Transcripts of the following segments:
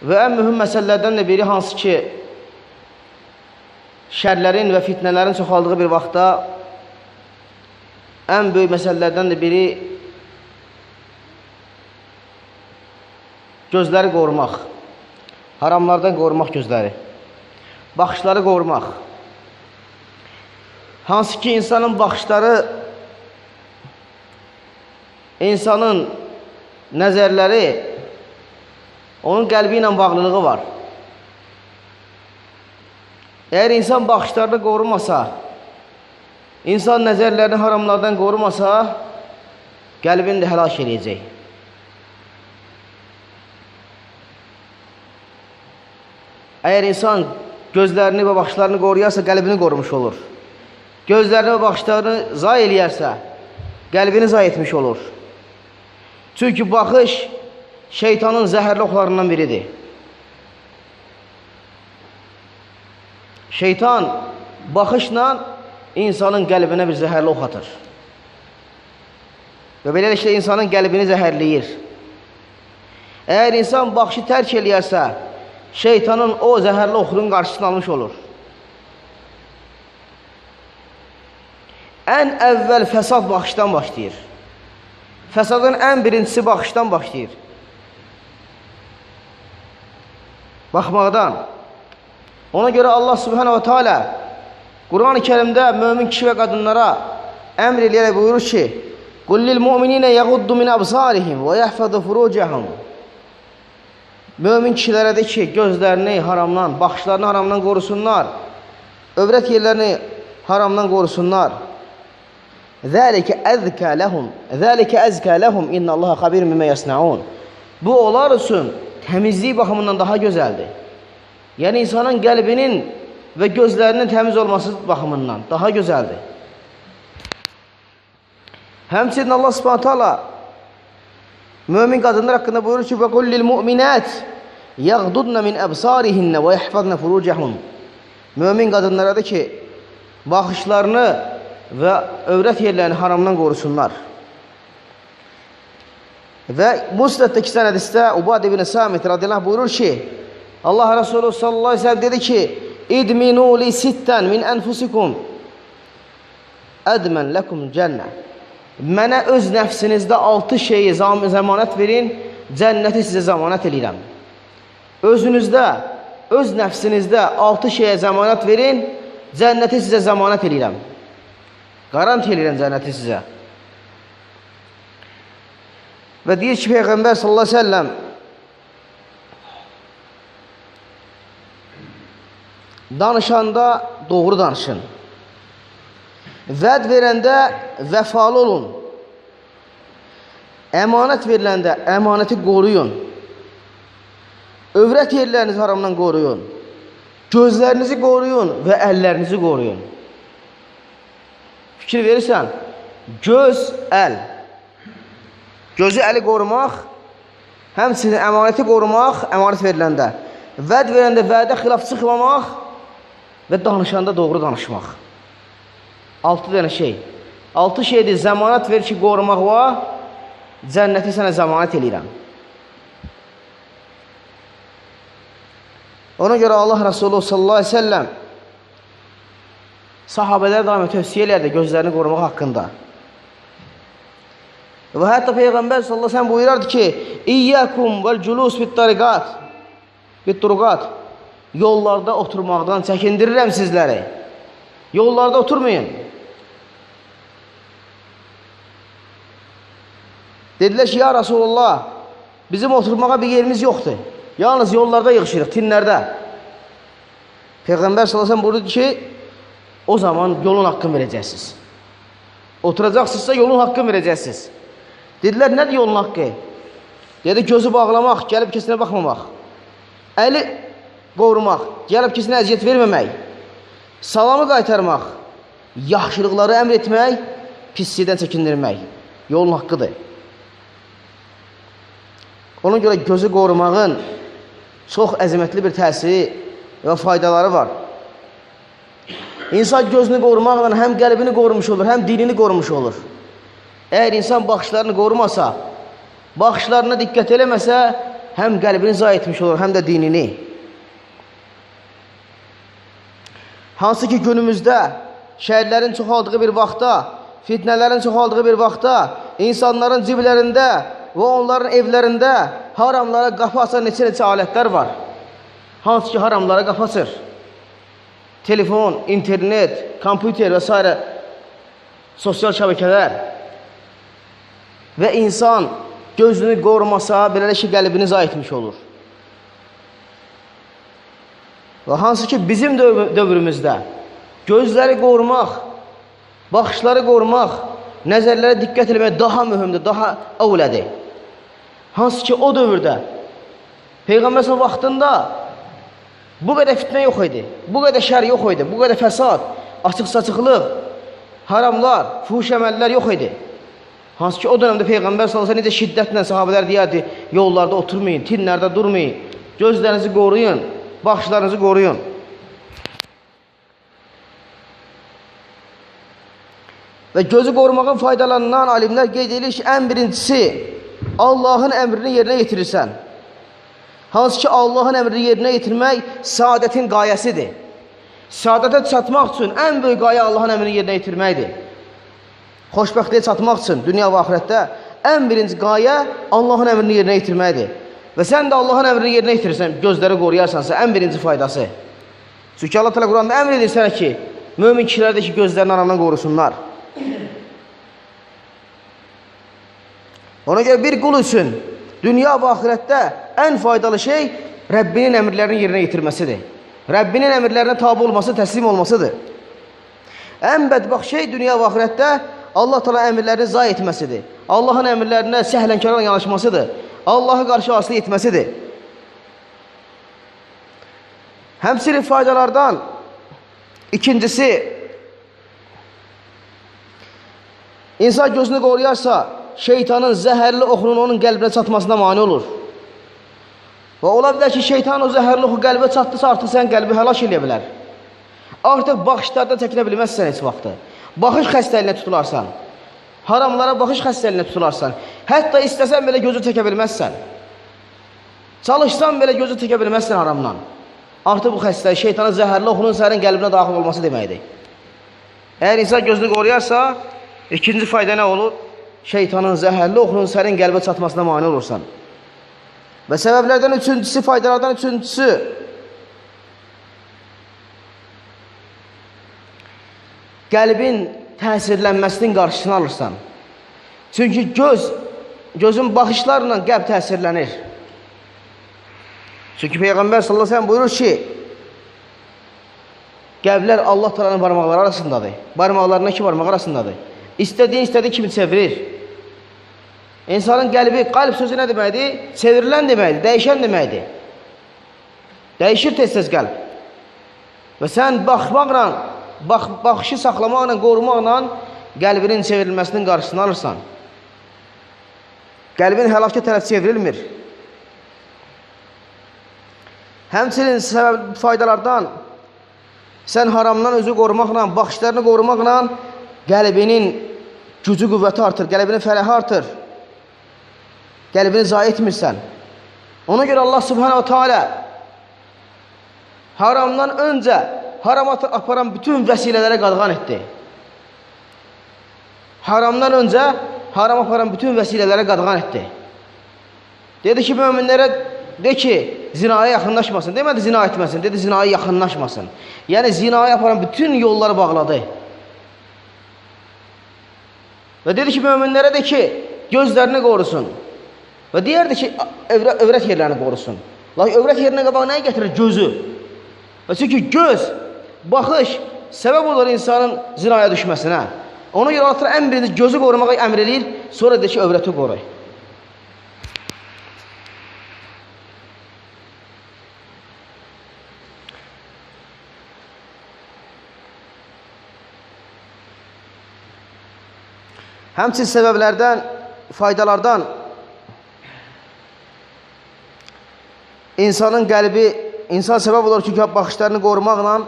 Və ən mühüm məsələlərdən də biri hansı ki, şərlərin və fitnələrin çoxaldığı bir vaxtda ən böyük məsələlərdən də biri gözləri qorumaq. Haramlardan qorumaq gözləri. Baxışları qorumaq. Hansı ki, insanın baxışları insanın nəzərləri onun qəlbi ilə bağlılığı var. Əgər insan baxışlarını qorumasa, insan nəzərlərini haramlardan qorumasa, qəlbini də həlak eləyəcək. Əgər insan gözlərini və baxışlarını qoruyarsa, qəlbini qorumuş olur. Gözlərini və baxışlarını zay eləyərsə, qəlbini zay etmiş olur. Çünki baxış şeytanın zəhərli oxlarından biridir. Şeytan baxışla insanın qəlbinə bir zəhərli ox atır. Və beləliklə insanın qəlbini zəhərləyir. Əgər insan baxışı tərk eləyərsə, şeytanın o zəhərli oxunun qarşısını almış olur. Ən əvvəl fəsad baxışdan başlayır. Fəsadın ən birincisi baxışdan başlayır. Baxmaqdan. Ona görə Allah Subhanahu wa Taala Quran-ı Kərimdə mömin kişi və qadınlara əmr eləyərək buyurur ki: "Qul lil mu'minina yaghuddu min absarihim və yahfazu furucahum." Mömin kişilərə de ki, gözlərini haramdan, baxışlarını haramdan qorusunlar. Övrət yerlərini haramdan qorusunlar. Zəlikə əzkə ləhum, zəlikə əzkə ləhum innallaha xabir mimə yasnaun. Bu onlar üçün təmizlik baxımından daha gözəldir. Yəni insanın qəlbinin və gözlərinin təmiz olması baxımından daha gözəldir. Həmçinin Allah Subhanahu taala mömin qadınlar haqqında buyurur ki: "Və qul lil mu'minat yaghdudna min absarihinna və yahfazna furucahun." Mömin qadınlara da ki, baxışlarını və övrət yerlərini haramdan qorusunlar. Və Musnəddəki sənədistə Ubad ibn Samit radiyallahu buyurur ki, Allah Resulü sallallahu aleyhi ve sellem dedi ki, İdminu li sitten min enfusikum ədmən ləkum cənnə. Mənə öz nəfsinizdə altı şeyi zəmanət verin, cənnəti sizə zəmanət edirəm. Özünüzdə, öz nəfsinizdə altı şeyə zəmanət verin, cənnəti sizə zəmanət edirəm. Qarant edirəm cənnəti sizə. Və deyir ki, Peyğəmbər sallallahu aleyhi ve sellem danışanda doğru danışın. Vəd verəndə vəfalı olun. Əmanət veriləndə əmanəti qoruyun. Övrət yerlərinizi haramdan qoruyun. Gözlərinizi qoruyun və əllərinizi qoruyun. Fikir verirsən, göz, əl. Gözü, əli qorumaq, həmçinin əmanəti qorumaq, əmanət veriləndə. Vəd verəndə vədə xilaf çıxmamaq və danışanda doğru danışmaq. Altı dənə şey. Altı şeydir, zəmanət ver ki, qorumaq var, cənnəti sənə zəmanət eləyirəm. Ona görə Allah Resulü sallallahu aleyhi ve sellem sahabələr daimə tövsiyə eləyərdi gözlərini qorumaq haqqında. Və hətta Peyğəmbər sallallahu aleyhi ve sellem buyurardı ki, İyyəkum vəl culus bit tariqat, bit turuqat. Yollarda oturmaqdan çəkindirirəm sizləri. Yollarda oturmayın. Dedilər ki, ya Rasulullah, bizim oturmağa bir yerimiz yoxdur. Yalnız yollarda yığışırıq, tinlərdə. Peyğəmbər sallallahu əleyhi buyurdu ki, o zaman yolun haqqını verəcəksiniz. Oturacaqsınızsa yolun haqqını verəcəksiniz. Dedilər, nədir yolun haqqı? Dedi, gözü bağlamaq, gəlib kesinə baxmamaq. Əli qorumaq, gəlib kesinə əziyyət verməmək. Salamı qaytarmaq, yaxşılıqları əmr etmək, pislikdən çəkindirmək. Yolun haqqıdır. Ona görə gözü qorumağın çox əzəmətli bir təsiri və faydaları var. İnsan gözünü qorumaqla həm qəlbini qorumuş olur, həm dilini qorumuş olur. Əgər insan baxışlarını qorumasa, baxışlarına diqqət eləməsə, həm qəlbini zayi etmiş olur, həm də dinini. Hansı ki günümüzdə şəhərlərin çoxaldığı bir vaxtda, fitnələrin çoxaldığı bir vaxtda, insanların ciblərində və onların evlərində haramlara qapı açan neçə-neçə alətlər var. Hansı ki haramlara qapı açır. Telefon, internet, kompüter və s. sosial şəbəkələr və insan gözünü qorumasa, beləliklə qəlbini zayi etmiş olur. Və hansı ki bizim döv dövrümüzdə gözləri qorumaq, baxışları qorumaq, nəzərlərə diqqət etmək daha mühümdür, daha əvlədir. Hansı ki o dövrdə Peyğəmbər sallallahu vaxtında bu qədər fitnə yox idi, bu qədər şər yox idi, bu qədər fəsad, açıq-saçıqlıq, haramlar, fuhuş əməllər yox idi. Hansı ki o dövrdə Peyğəmbər əleyhi necə şiddətlə sahabelər deyərdi, yollarda oturmayın, tinlərdə durmayın, gözlərinizi qoruyun, baxışlarınızı qoruyun. Və gözü qorumağın faydalarından alimlər qeyd edir ki, ən birincisi Allahın əmrini yerinə yetirirsən. Hansı ki Allahın əmrini yerinə yetirmək saadətin qayəsidir. Saadətə çatmaq üçün ən böyük qayə Allahın əmrini yerinə yetirməkdir. Xoşbəxtliyə çatmaq üçün dünya və axirətdə ən birinci qayə Allahın əmrini yerinə yetirməkdir. Və sən də Allahın əmrini yerinə yetirirsən, gözləri qoruyarsansa, ən birinci faydası. Çünki Allah təala Quranda əmr edir sənə ki, mömin kişilər də ki, gözlərini aramdan qorusunlar. Ona görə bir qul üçün dünya və axirətdə ən faydalı şey Rəbbinin əmrlərini yerinə yetirməsidir. Rəbbinin əmrlərinə tabi olması, təslim olmasıdır. Ən bədbəxt şey dünya və axirətdə Allah təala əmrlərini zayi etməsidir. Allahın əmrlərinə səhlənkarla yanaşmasıdır. Allah'a qarşı aslı etməsidir. Həmçinin faydalardan ikincisi insan gözünü qoruyarsa şeytanın zəhərli oxunun onun qəlbinə çatmasına mane olur. Və ola bilər ki, şeytan o zəhərli oxu qəlbə çatdısa artıq sən qəlbi həlak eləyə bilər. Artıq baxışlardan çəkinə bilməzsən heç vaxtı. Baxış xəstəliyinə tutularsan. Haramlara baxış xəstəliyinə tutularsan. Hətta istəsən belə gözü çəkə bilməzsən. Çalışsan belə gözü çəkə bilməzsən haramdan. Artıq bu xəstəlik şeytanın zəhərli oxunun sənin qəlbinə daxil olması deməkdir. Əgər insan gözünü qoruyarsa, ikinci fayda nə olur? Şeytanın zəhərli oxunun sənin qəlbə çatmasına mane olursan. Və səbəblərdən üçüncüsü, faydalardan üçüncüsü qəlbin təsirlənməsinin qarşısını alırsan. Çünki göz, gözün baxışlarla qəlb təsirlənir. Çünki Peyğəmbər sallallahu əleyhi buyurur ki, qəlblər Allah Taala'nın barmaqları arasındadır. Barmaqlarına iki barmaq arasındadır. İstədiyin istədiyi kimi çevirir. İnsanın qəlbi, qalb sözü nə deməkdir? Çevrilən deməkdir, dəyişən deməkdir. Dəyişir tez-tez qəlb. Və sən baxmaqla bax, baxışı saxlamaqla, qorumaqla qəlbinin çevrilməsinin qarşısını alırsan. Qəlbin həlakə tərəf çevrilmir. Həmçinin səbəb faydalardan sən haramdan özü qorumaqla, baxışlarını qorumaqla qəlbinin gücü, qüvvəti artır, qəlbinin fərəhi artır. Qəlbini zayi etmirsən. Ona görə Allah Subhanahu Teala haramdan öncə harama aparan bütün vəsilələrə qadğan etdi. Haramdan öncə haram aparan bütün vəsilələrə qadğan etdi. Dedi ki, möminlərə de ki, zinaya yaxınlaşmasın. Demədi zina etməsin, dedi zinaya yaxınlaşmasın. Yəni zinaya aparan bütün yolları bağladı. Və dedi ki, möminlərə de ki, gözlərini qorusun. Və deyərdi ki, övrət, yerlərini qorusun. Lakin övrət yerinə qabaq nəyi gətirir? Gözü. Və çünki göz, baxış səbəb olur insanın zinaya düşməsinə. Ona görə Allah ən birinci gözü qorumağa əmr edir, sonra deyir ki, övrəti qoruy. Həmçin səbəblərdən, faydalardan insanın qəlbi, insan səbəb olur ki, baxışlarını qorumaqla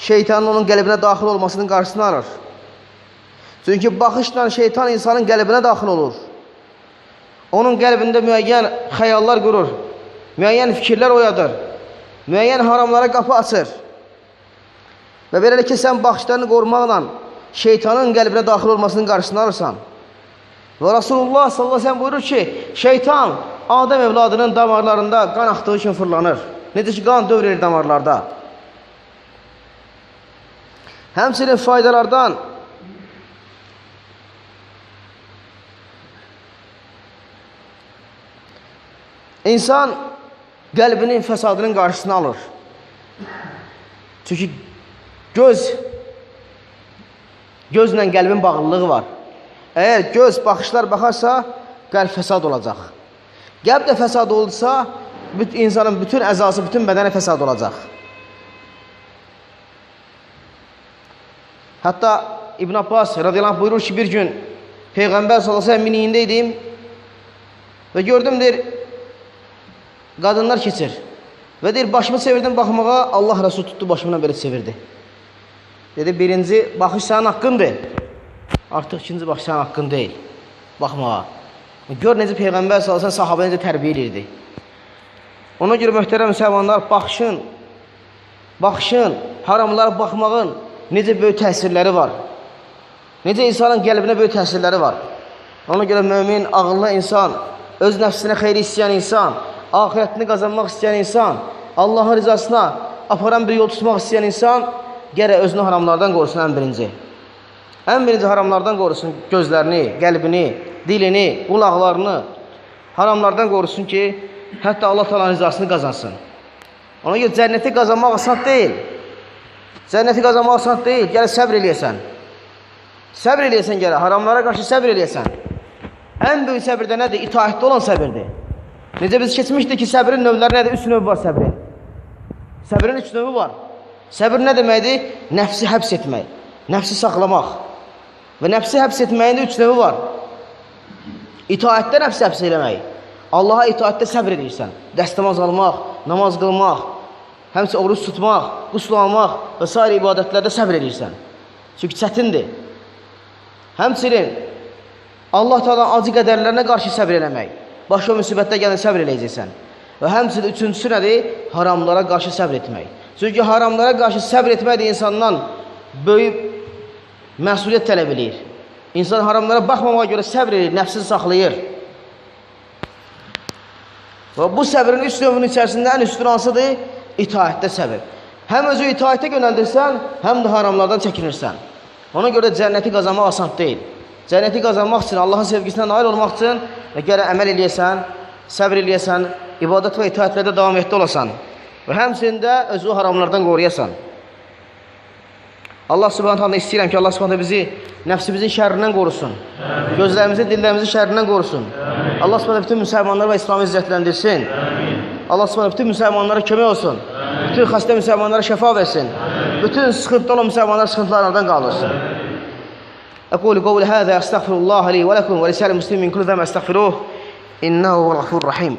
şeytanın onun qəlbinə daxil olmasının qarşısını alır. Çünki baxışla şeytan insanın qəlbinə daxil olur. Onun qəlbində müəyyən xəyallar qurur. müəyyən fikirlər oyadır, müəyyən haramlara qapı açır. Və beləliklə sən baxışlarını qorumaqla şeytanın qəlbinə daxil olmasının qarşısını alırsan. Və Rasulullah sallallahu əleyhi və səlləm buyurur ki, şeytan Adəm övladının damarlarında qan axdığı kimi fırlanır. Necə ki, qan dövr edir damarlarda. Həmçinin faydalardan insan qəlbinin fəsadının qarşısını alır. Çünki göz gözlə qəlbin bağlılığı var. Əgər göz baxışlar baxarsa, qəlb fəsad olacaq. Qəlb də fəsad olsa, insanın bütün əzası, bütün bədəni fəsad olacaq. Hətta İbn Abbas radiyallahu buyurur ki, bir gün Peyğəmbər sallallahu əleyhi miniyində idim və gördüm deyir qadınlar keçir. Və deyir başımı çevirdim baxmağa, Allah Rəsul tutdu başımla belə çevirdi. Dedi birinci baxış sənin haqqındır. Artıq ikinci baxış sənin haqqın deyil. Baxmağa. Gör necə Peyğəmbər sallallahu əleyhi sahabe necə tərbiyə edirdi. Ona görə möhtərəm müsəlmanlar baxışın baxışın, haramlara baxmağın necə böyük təsirləri var. Necə insanın qəlbinə böyük təsirləri var. Ona görə mömin, ağıllı insan, öz nəfsinə xeyri istəyən insan, axirətini qazanmaq istəyən insan, Allahın rizasına aparan bir yol tutmaq istəyən insan gərək özünü haramlardan qorusun ən birinci. Ən birinci haramlardan qorusun gözlərini, qəlbini, dilini, qulaqlarını haramlardan qorusun ki, hətta Allah Taala'nın rizasını qazansın. Ona görə cənnəti qazanmaq asan deyil. Cənnəti qazanmaq asan deyil. Gələ səbr eləyəsən. Səbr eləyəsən gələ, haramlara qarşı səbr eləyəsən. Ən böyük səbir də nədir? İtaətdə olan səbirdir. Necə biz keçmişdik ki, səbrin növləri nədir? Üç növ var səbrin. Səbrin üç növü var. Səbir nə deməkdir? Nəfsi həbs etmək, nəfsi saxlamaq. Və nəfsi həbs etməyin də üç növü var. İtaətdə nəfsi həbs eləmək. Allaha itaətdə səbr edirsən. Dəstəmaz almaq, namaz qılmaq, həmçə oruç tutmaq, qusl almaq və s. ibadətlərdə səbr edirsən. Çünki çətindir. Həmçinin Allah Teala acı qədərlərinə qarşı səbr eləmək. Başqa müsibətdə gələn səbr eləyəcəksən. Və həmçinin üçüncüsü nədir? Haramlara qarşı səbr etmək. Çünki haramlara qarşı səbr etmək də insandan böyük məsuliyyət tələb edir. İnsan haramlara baxmamağa görə səbr edir, nəfsini saxlayır. Və bu səbrin üç növünün içərisində ən üstün hansıdır? İtaətdə səbir. Həm özü itaətə yönəldirsən, həm də haramlardan çəkinirsən. Ona görə cənnəti qazanmaq asan deyil. Cənnəti qazanmaq üçün, Allahın sevgisinə nail olmaq üçün gərək əməl eləyəsən, səbr eləyəsən, ibadət və itaətlərdə davam etdi olasan və həmçində özü haramlardan qoruyasan. Allah subhanət hala istəyirəm ki, Allah subhanət bizi nəfsimizin şərrindən qorusun. Amin. Gözlərimizi, dillərimizin şərrindən qorusun. Amin. Allah subhanət bütün müsəlmanları və İslamı izzətləndirsin. Amin. Allah subhanət bütün müsəlmanlara kömək olsun. Amin. Bütün xəstə müsəlmanlara şəfa versin. Amin. Bütün sıxıntılı olan müsəlmanlar sıxıntılarından qaldırsın. أقول قولي هذا أستغفر الله لي ولكم ولسائر المسلمين من كل ذنب أستغفروه إنه هو الغفور الرحيم